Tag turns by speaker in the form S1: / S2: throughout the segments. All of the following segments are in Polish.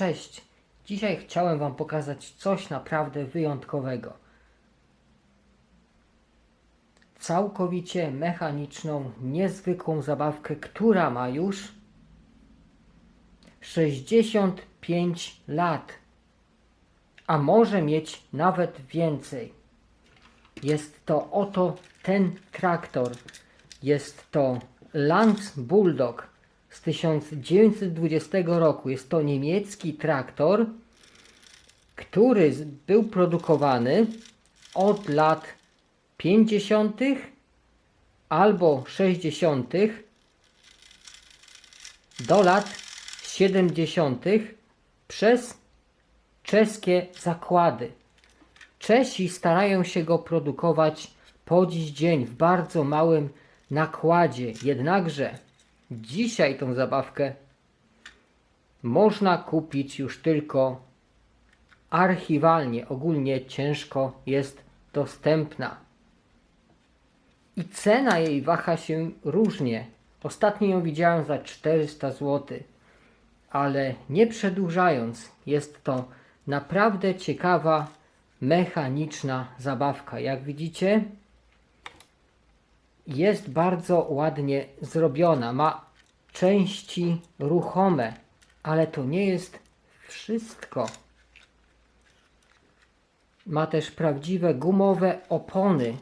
S1: Cześć! Dzisiaj chciałem Wam pokazać coś naprawdę wyjątkowego. Całkowicie mechaniczną, niezwykłą zabawkę, która ma już 65 lat, a może mieć nawet więcej. Jest to oto ten traktor. Jest to Lance Bulldog z 1920 roku. Jest to niemiecki traktor, który był produkowany od lat 50. albo 60. do lat 70. przez czeskie zakłady. Czesi starają się go produkować po dziś dzień w bardzo małym nakładzie. Jednakże dzisiaj tą zabawkę można kupić już tylko archiwalnie. Ogólnie ciężko jest dostępna. I cena jej waha się różnie. Ostatnio ją widziałem za 400 zł. Ale nie przedłużając, jest to naprawdę ciekawa, mechaniczna zabawka. Jak widzicie, jest bardzo ładnie zrobiona. Ma części ruchome, ale to nie jest wszystko. Ma też prawdziwe gumowe opony.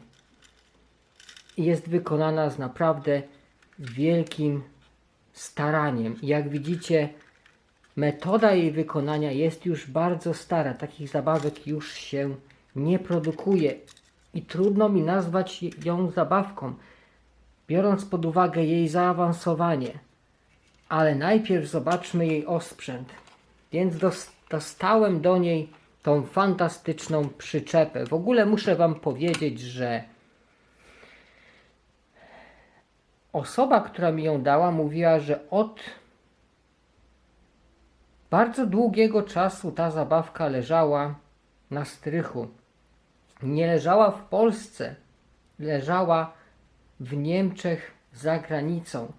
S1: Jest wykonana z naprawdę wielkim staraniem. Jak widzicie, metoda jej wykonania jest już bardzo stara. Takich zabawek już się nie produkuje i trudno mi nazwać ją zabawką, biorąc pod uwagę jej zaawansowanie. Ale najpierw zobaczmy jej osprzęt. Więc dos- dostałem do niej tą fantastyczną przyczepę. W ogóle muszę Wam powiedzieć, że osoba, która mi ją dała, mówiła, że od bardzo długiego czasu ta zabawka leżała na strychu. Nie leżała w Polsce, leżała w Niemczech za granicą.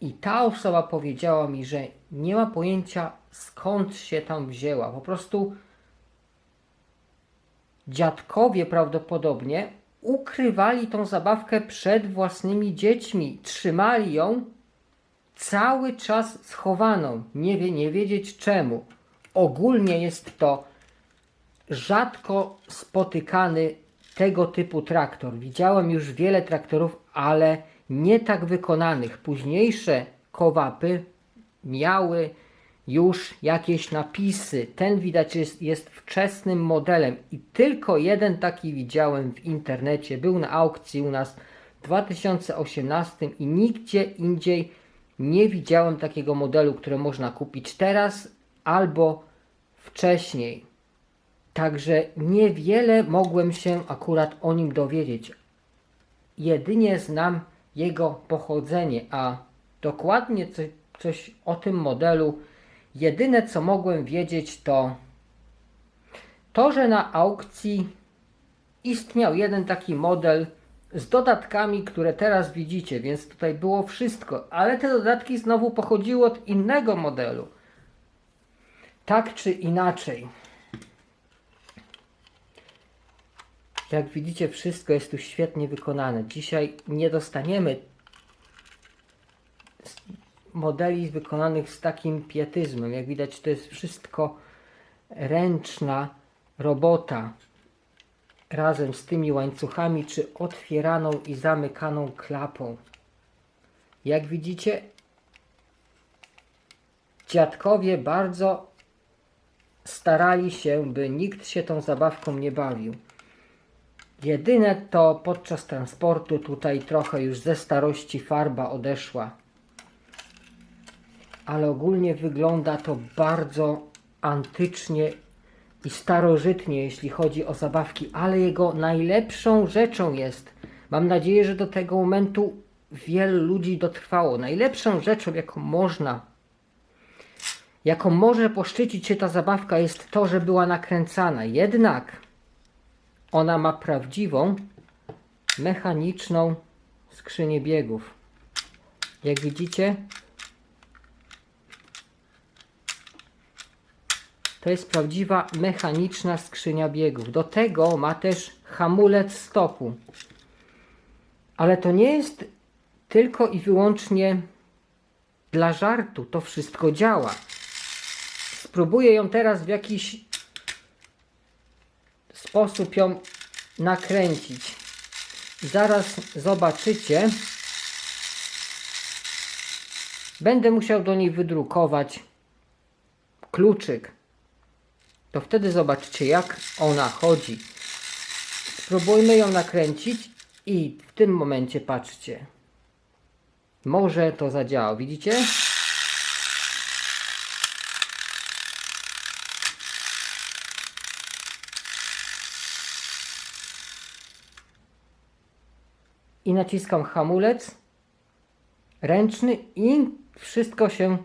S1: I ta osoba powiedziała mi, że nie ma pojęcia skąd się tam wzięła. Po prostu dziadkowie prawdopodobnie ukrywali tą zabawkę przed własnymi dziećmi. Trzymali ją cały czas schowaną. Nie, wie, nie wiedzieć czemu. Ogólnie jest to rzadko spotykany tego typu traktor. Widziałem już wiele traktorów, ale nie tak wykonanych. Późniejsze kowapy miały już jakieś napisy. Ten widać jest, jest wczesnym modelem i tylko jeden taki widziałem w internecie. Był na aukcji u nas w 2018 i nigdzie indziej nie widziałem takiego modelu, który można kupić teraz albo wcześniej. Także niewiele mogłem się akurat o nim dowiedzieć. Jedynie znam jego pochodzenie, a dokładnie coś, coś o tym modelu, jedyne co mogłem wiedzieć to to, że na aukcji istniał jeden taki model z dodatkami, które teraz widzicie, więc tutaj było wszystko, ale te dodatki znowu pochodziły od innego modelu. Tak czy inaczej. Jak widzicie, wszystko jest tu świetnie wykonane. Dzisiaj nie dostaniemy modeli wykonanych z takim pietyzmem. Jak widać, to jest wszystko ręczna robota razem z tymi łańcuchami, czy otwieraną i zamykaną klapą. Jak widzicie, dziadkowie bardzo starali się, by nikt się tą zabawką nie bawił. Jedyne to podczas transportu tutaj trochę już ze starości farba odeszła. Ale ogólnie wygląda to bardzo antycznie i starożytnie, jeśli chodzi o zabawki, ale jego najlepszą rzeczą jest, mam nadzieję, że do tego momentu wielu ludzi dotrwało, najlepszą rzeczą, jaką można, jaką może poszczycić się ta zabawka, jest to, że była nakręcana. Jednak ona ma prawdziwą, mechaniczną skrzynię biegów. Jak widzicie, To jest prawdziwa mechaniczna skrzynia biegów. Do tego ma też hamulec stopu. Ale to nie jest tylko i wyłącznie dla żartu. To wszystko działa. Spróbuję ją teraz w jakiś sposób ją nakręcić. Zaraz zobaczycie. Będę musiał do niej wydrukować kluczyk. To wtedy zobaczycie, jak ona chodzi. Spróbujmy ją nakręcić i w tym momencie patrzcie. Może to zadziała, widzicie? I naciskam hamulec ręczny i wszystko się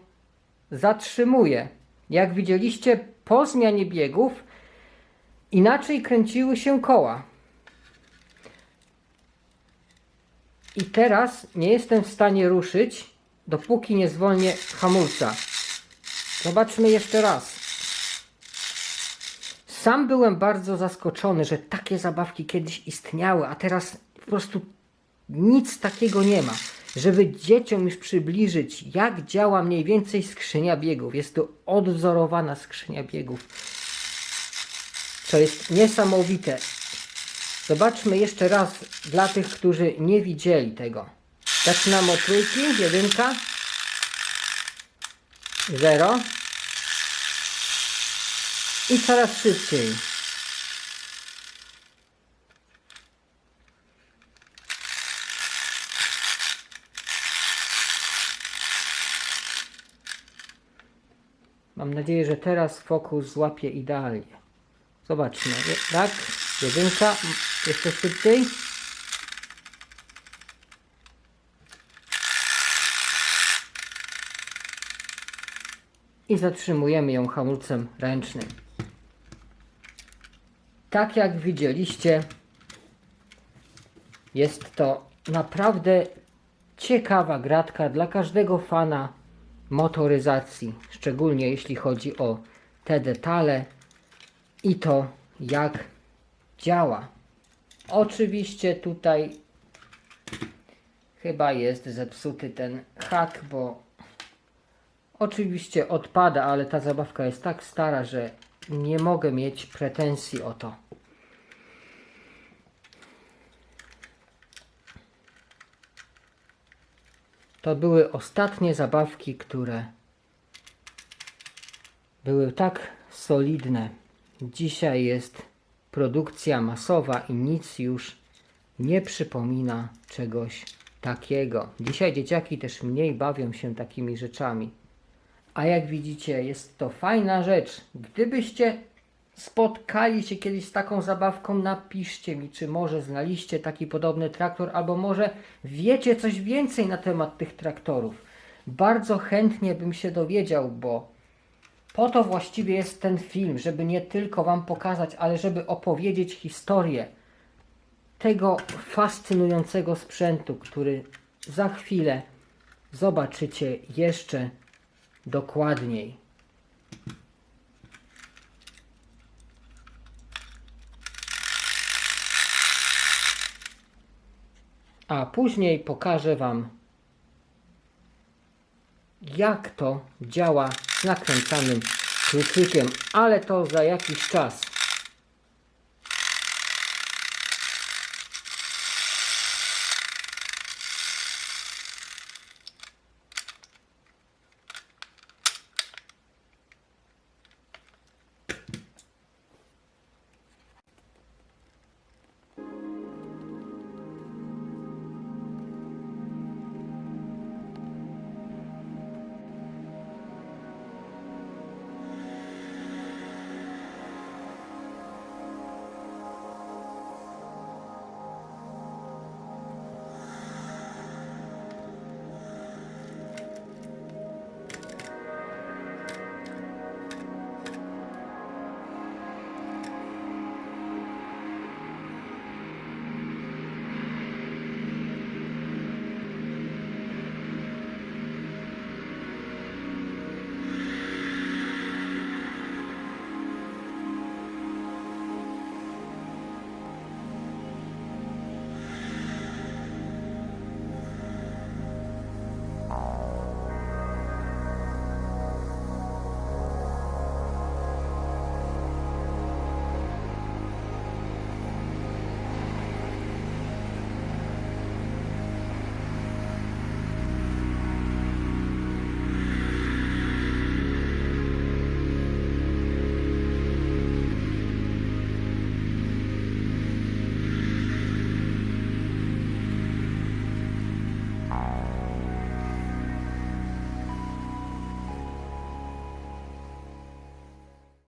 S1: zatrzymuje. Jak widzieliście, po zmianie biegów inaczej kręciły się koła. I teraz nie jestem w stanie ruszyć, dopóki nie zwolnię hamulca. Zobaczmy jeszcze raz. Sam byłem bardzo zaskoczony, że takie zabawki kiedyś istniały, a teraz po prostu nic takiego nie ma. Żeby dzieciom już przybliżyć, jak działa mniej więcej skrzynia biegów. Jest to odwzorowana skrzynia biegów. To jest niesamowite. Zobaczmy jeszcze raz dla tych, którzy nie widzieli tego. Zaczynamy od trójki, jedynka, zero i coraz szybciej. Mam nadzieję, że teraz fokus złapie idealnie. Zobaczmy. Tak, jedynka, jeszcze szybciej. I zatrzymujemy ją hamulcem ręcznym. Tak jak widzieliście, jest to naprawdę ciekawa gratka dla każdego fana motoryzacji, szczególnie jeśli chodzi o te detale i to jak działa. Oczywiście tutaj chyba jest zepsuty ten hak, bo oczywiście odpada, ale ta zabawka jest tak stara, że nie mogę mieć pretensji o to. To były ostatnie zabawki, które były tak solidne. Dzisiaj jest produkcja masowa i nic już nie przypomina czegoś takiego. Dzisiaj dzieciaki też mniej bawią się takimi rzeczami. A jak widzicie, jest to fajna rzecz. Gdybyście spotkali się kiedyś z taką zabawką, napiszcie mi, czy może znaliście taki podobny traktor, albo może wiecie coś więcej na temat tych traktorów. Bardzo chętnie bym się dowiedział, bo po to właściwie jest ten film, żeby nie tylko Wam pokazać, ale żeby opowiedzieć historię tego fascynującego sprzętu, który za chwilę zobaczycie jeszcze dokładniej. A później pokażę Wam, jak to działa z nakręcanym kluczykiem, ale to za jakiś czas.